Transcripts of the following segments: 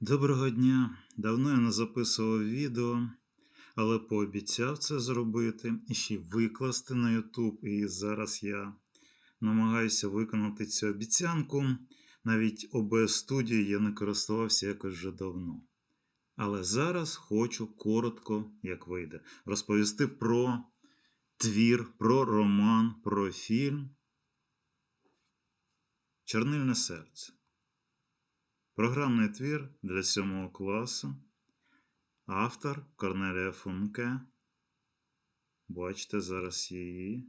Доброго дня! Давно я не записував відео, але пообіцяв це зробити і ще викласти на YouTube. І зараз я намагаюся виконати цю обіцянку. Навіть OBS студією я не користувався якось вже давно. Але зараз хочу коротко, як вийде, розповісти про твір, про роман, про фільм Чорнильне серце. Програмний твір для 7 класу. Автор Корнелія Функе. Бачите, зараз її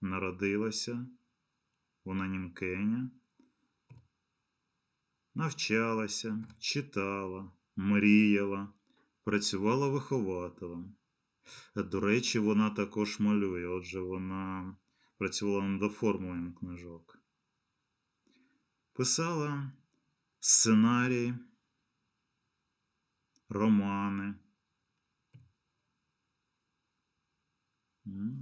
народилася. Вона німкеня. Навчалася, читала, мріяла, працювала вихователем. До речі, вона також малює, отже, вона працювала над оформленням книжок. Писала сценарії, романи,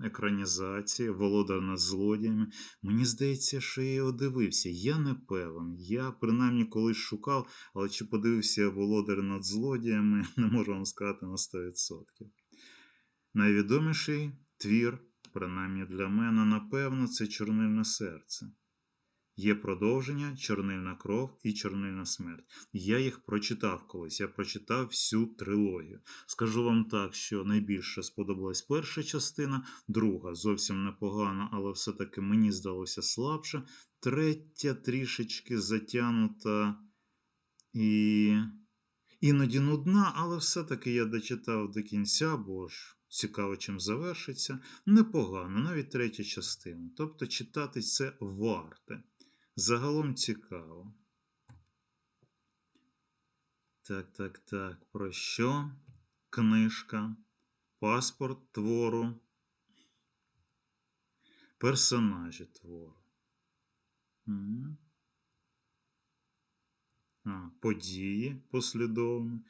екранізації, володар над злодіями. Мені здається, що я його дивився. Я не певен. Я принаймні колись шукав, але чи подивився володар над злодіями, не можу вам сказати на 100%. Найвідоміший твір, принаймні для мене, напевно, це Чорнильне серце. Є продовження, чорнильна кров і чорнильна смерть. Я їх прочитав колись. Я прочитав всю трилогію. Скажу вам так, що найбільше сподобалась перша частина, друга зовсім непогана, але все-таки мені здалося слабше. Третя трішечки затягнута і іноді нудна, але все-таки я дочитав до кінця, бо ж цікаво, чим завершиться. Непогано, навіть третя частина. Тобто читати це варте. Загалом цікаво. Так, так, так. Про що? Книжка, паспорт твору, персонажі твору. А, події послідовні,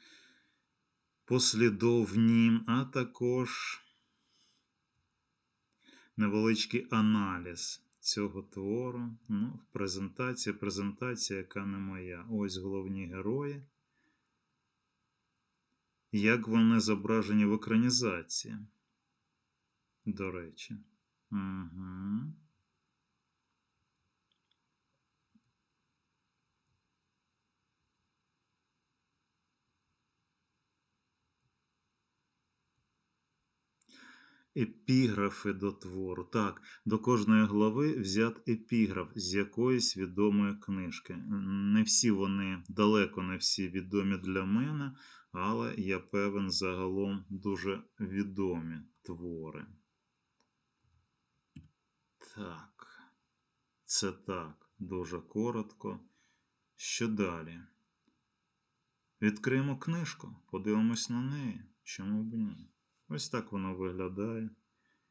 послідовні, а також невеличкий аналіз цього твору. Ну, презентація, презентація, яка не моя. Ось головні герої. Як вони зображені в екранізації? До речі. Угу. Епіграфи до твору. Так, до кожної глави взят епіграф з якоїсь відомої книжки. Не всі вони, далеко не всі відомі для мене, але я певен, загалом дуже відомі твори. Так, це так, дуже коротко. Що далі? Відкриємо книжку, подивимось на неї. Чому б ні? Ось так воно виглядає.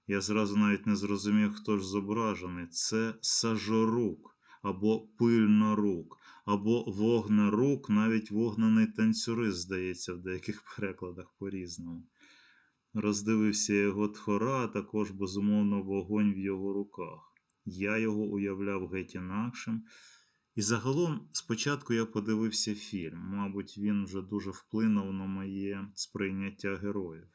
Я зразу навіть не зрозумів, хто ж зображений. Це сажорук або пильнорук, або вогнерук, навіть вогнений танцюрист, здається, в деяких перекладах по-різному. Роздивився його тхора, а також, безумовно, вогонь в його руках. Я його уявляв геть інакшим. І загалом, спочатку я подивився фільм. Мабуть, він вже дуже вплинув на моє сприйняття героїв.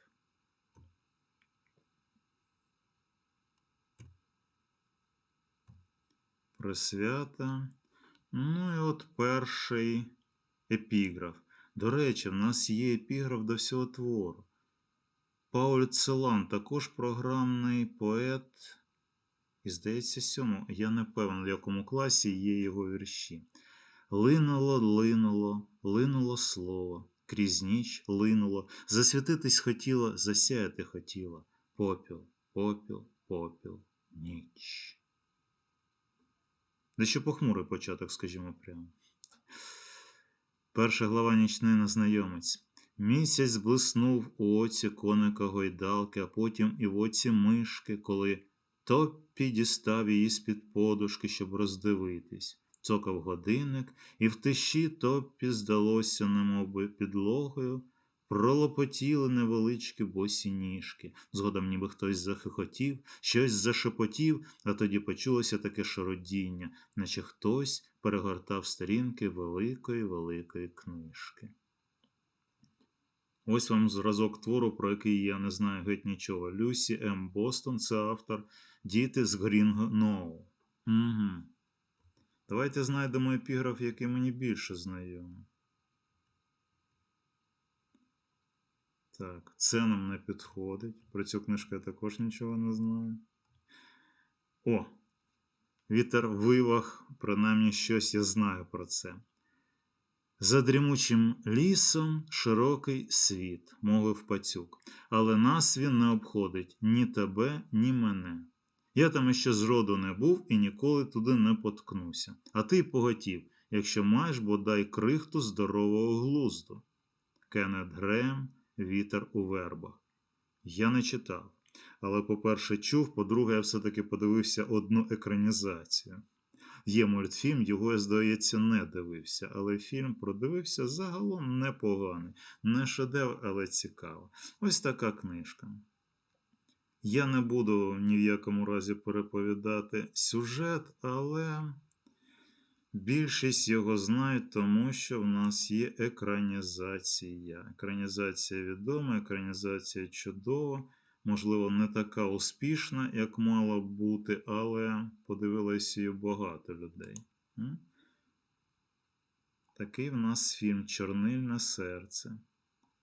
Присвята. Ну і от перший епіграф. До речі, в нас є епіграф до всього твору. Пауль Целан також програмний поет. І, здається, сьому. Я не певен, в якому класі є його вірші. Линуло, линуло, линуло слово, крізь ніч линуло, засвітитись хотіло, засяяти хотіло. Попіл, попіл, попіл, ніч. Дещо похмурий початок, скажімо прямо. Перша глава нічний незнайомець. Місяць блиснув у оці коника гойдалки, а потім і в оці мишки, коли Топпі дістав її з-під подушки, щоб роздивитись. Цокав годинник, і в тиші Топпі здалося, немов би підлогою, Пролопотіли невеличкі босі ніжки. Згодом ніби хтось захихотів, щось зашепотів, а тоді почулося таке шародіння, наче хтось перегортав сторінки великої великої книжки. Ось вам зразок твору, про який я не знаю геть нічого. Люсі М. Бостон, це автор Діти з Грінго Ноу. Угу. Давайте знайдемо епіграф, який мені більше знайомий. Так, це нам не підходить. Про цю книжку я також нічого не знаю. О! Вітер вивах, принаймні щось я знаю про це. За дрімучим лісом широкий світ, мовив пацюк, але нас він не обходить ні тебе, ні мене. Я там іще зроду не був і ніколи туди не поткнуся. А ти поготів, якщо маєш бодай крихту здорового глузду. Кеннет Греєм, Вітер у вербах. Я не читав. Але, по-перше, чув, по-друге, я все-таки подивився одну екранізацію. Є мультфільм, його, я, здається, не дивився, але фільм продивився загалом непоганий. Не шедевр, але цікаво. Ось така книжка. Я не буду ні в якому разі переповідати сюжет, але більшість його знають, тому що в нас є екранізація. Екранізація відома, екранізація чудова. Можливо, не така успішна, як мала бути, але подивилось її багато людей. Такий в нас фільм Чорнильне серце.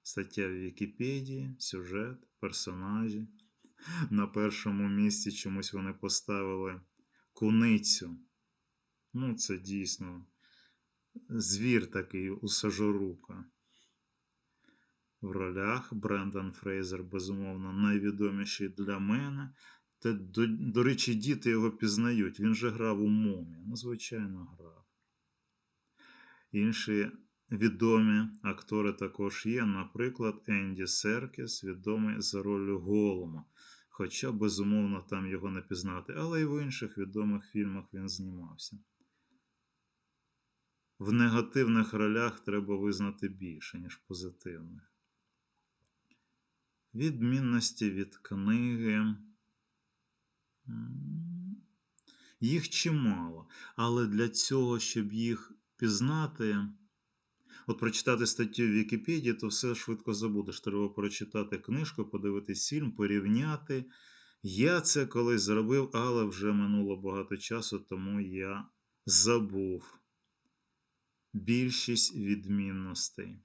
Стаття в Вікіпедії, сюжет, персонажі. На першому місці чомусь вони поставили куницю. Ну, це дійсно звір такий у сажорука. В ролях Брендан Фрейзер, безумовно, найвідоміший для мене. Та, до, до речі, діти його пізнають. Він же грав у момі. Ну, звичайно, грав. Інші відомі актори також є. Наприклад, Енді Серкіс, відомий за ролью Голума. Хоча, безумовно, там його не пізнати. Але і в інших відомих фільмах він знімався. В негативних ролях треба визнати більше, ніж позитивних. Відмінності від книги. Їх чимало. Але для цього, щоб їх пізнати, от прочитати статтю в Вікіпедії, то все швидко забудеш. Треба прочитати книжку, подивитись фільм, порівняти. Я це колись зробив, але вже минуло багато часу, тому я забув більшість відмінностей.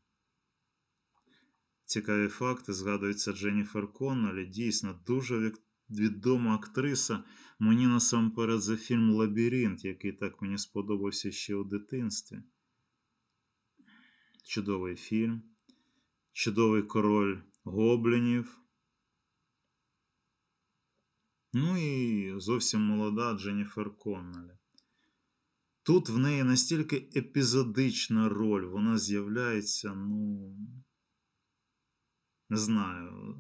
Цікаві факти. Згадується Дженніфер Коннолі, дійсно дуже відома актриса. Мені насамперед за фільм Лабіринт, який так мені сподобався ще у дитинстві. Чудовий фільм. Чудовий король гоблінів. Ну і зовсім молода Дженніфер Коннолі. Тут в неї настільки епізодична роль, вона з'являється, ну. Не знаю,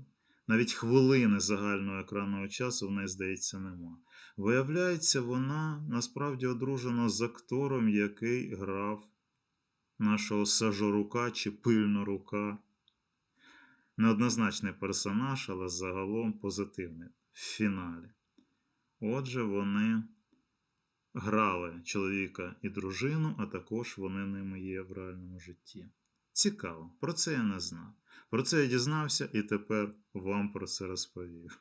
навіть хвилини загального екранного часу в неї, здається, нема. Виявляється, вона насправді одружена з актором, який грав нашого сажорука чи пильнорука. Неоднозначний персонаж, але загалом позитивний в фіналі. Отже, вони грали чоловіка і дружину, а також вони ними є в реальному житті. Цікаво, про це я не знав. Про це я дізнався і тепер вам про це розповів.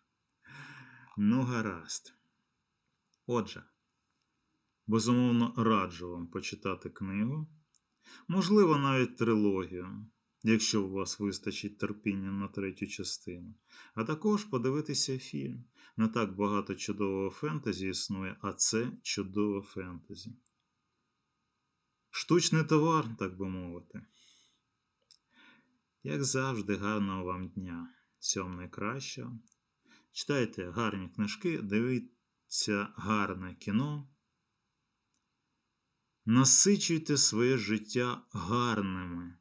Ну, гаразд. Отже, безумовно, раджу вам почитати книгу, можливо, навіть трилогію, якщо у вас вистачить терпіння на третю частину, а також подивитися фільм. Не так багато чудового фентезі існує, а це чудове фентезі. Штучний товар, так би мовити. Як завжди, гарного вам дня. Всього найкращого. Читайте гарні книжки, дивіться гарне кіно. Насичуйте своє життя гарними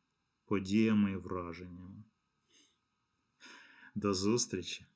подіями і враженнями. До зустрічі!